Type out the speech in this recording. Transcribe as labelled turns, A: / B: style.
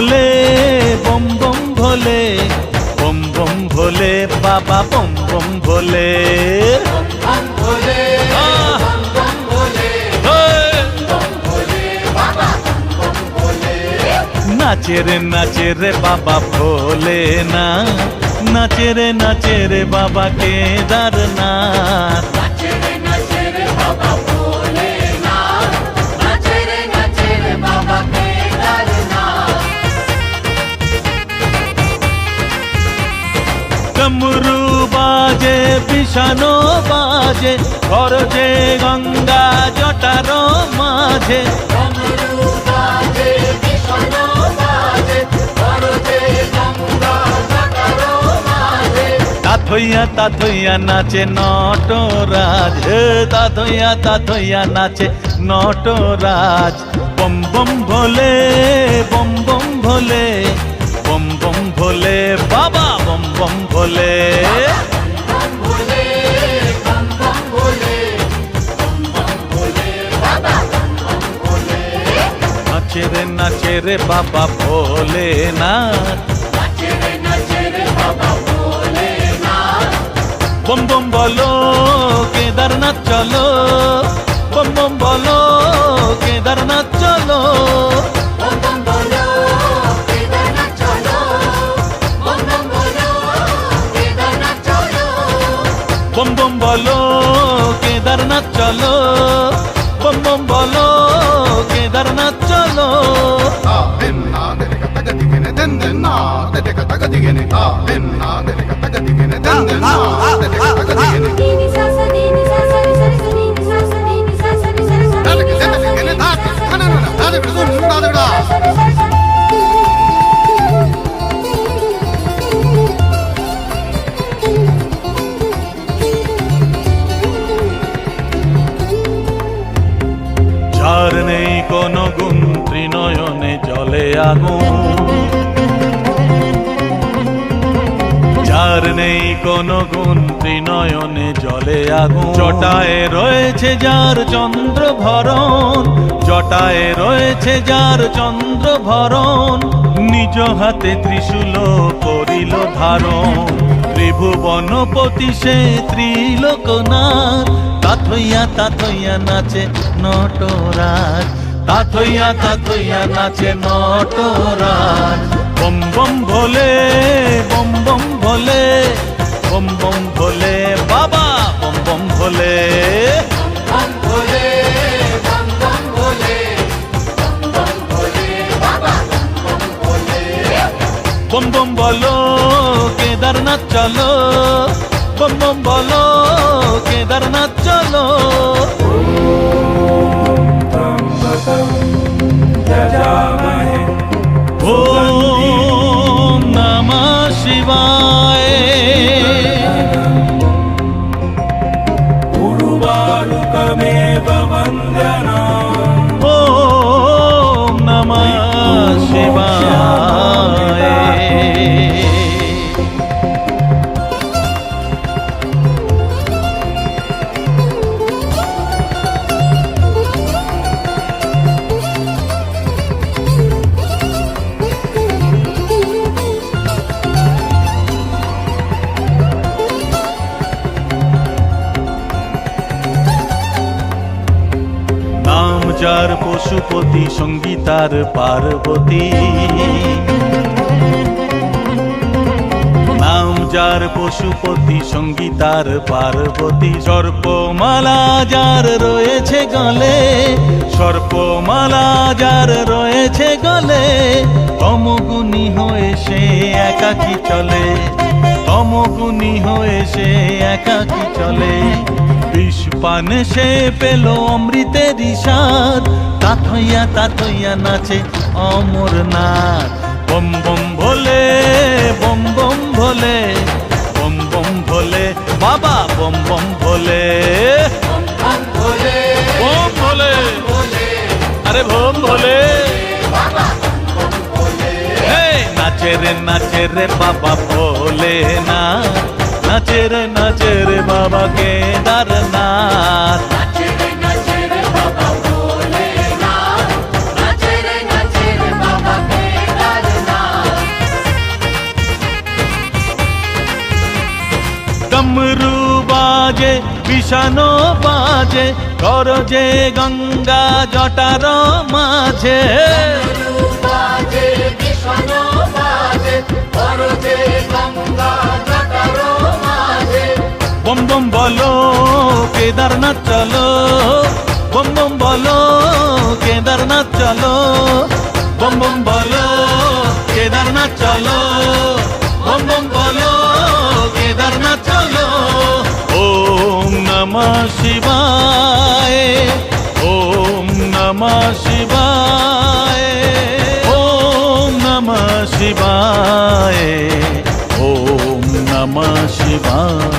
A: ভোলে, বম বম ভোলে, বম বম ভোলে, বাবা বম বম ভোলে আহ! এই! নাচে রে বাবা ভোলে না, নাচে রে নাচে রে বাবা কেদারনাথ
B: নাচেরে নাচেরে বাবা
A: বিষানো বাজে
B: বাজে করজে গঙ্গা জটারো মাঝে।
A: তাথইয়া তাথইয়া নাচে নটরাজ। হে তাথইয়া তাথইয়া নাচে নটরাজ। বম বম ভোলে, বম বম ভোলে, বম বম ভোলে, বাবা, বম বম ভোলে। নাচে রে বাবা ভোলে না
B: নাচেরে নাচেরে বাবা ভোলে না
A: বম বম বলো, কেদারনাথ চলো। বম বম বলো, কেদারনাথ চলো।
B: বম বম বলো, কেদারনাথ চলো। বম বম বলো কেদারনাথ চলো
A: যার নেই কোন গুণ, ত্রিনয়নে জলে আগুন। জটায় রয়েছে যার চন্দ্র ভরণ জটায় রয়েছে যার চন্দ্র ভরণ নিজ হাতে ত্রিশূল করিল ধারণ। ত্রিভুবনপতি সে ত্রিলোকনাথ। তাথইয়া তাথইয়া নাচে নটরাজ। তাথইয়া তাথইয়া নাচে নটরাজ। বম বম ভোলে, বম বম ভোলে, বম বম ভোলে, বাবা, বম বম ভোলে।
B: বম বম
A: বলো, কেদারনাথ চলো। বম বম বলো, কেদারনাথ চলো। ওম নমঃ শিবায় ওম নমঃ শিবায় নাম যার পশুপতি সঙ্গীতার পার্বতী। নাম যার পশুপতি সঙ্গীতার পার্বতী। সর্পমালা যার রয়েছে গলে, সর্পমালা যার রয়েছে গলে তমগুনি হয়ে সে একাকি চলে তমগুনি হয়ে সে একাকি চলে। বিষ পান সে পেল অমৃতের স্বাদ তাথইয়া তাথইয়া নাচে অমরনাথ। বম বম ভোলে বম বম ভোলে বম বম ভোলে বাবা বম বম ভোলে।
B: বম ভোলে
A: আরে বম ভোলে। নাচে রে নাচে রে বাবা ভোলে না। নাচের নাচের নাচে রে বাবা কেদারনাথ
B: ডমরু বাজে
A: বিষানো বাজে কর যে গঙ্গা জটার মাঝে। কেদারনাথ চলো, বম বম বলো, কেদারনাথ চলো, বম বম বলো, কেদারনাথ চলো, বম বম বলো, কেদারনাথ চলো। ওম নমঃ শিবায়, ওম নমঃ শিবায়, ওম নমঃ শিবায়, ওম নমঃ শিবায়।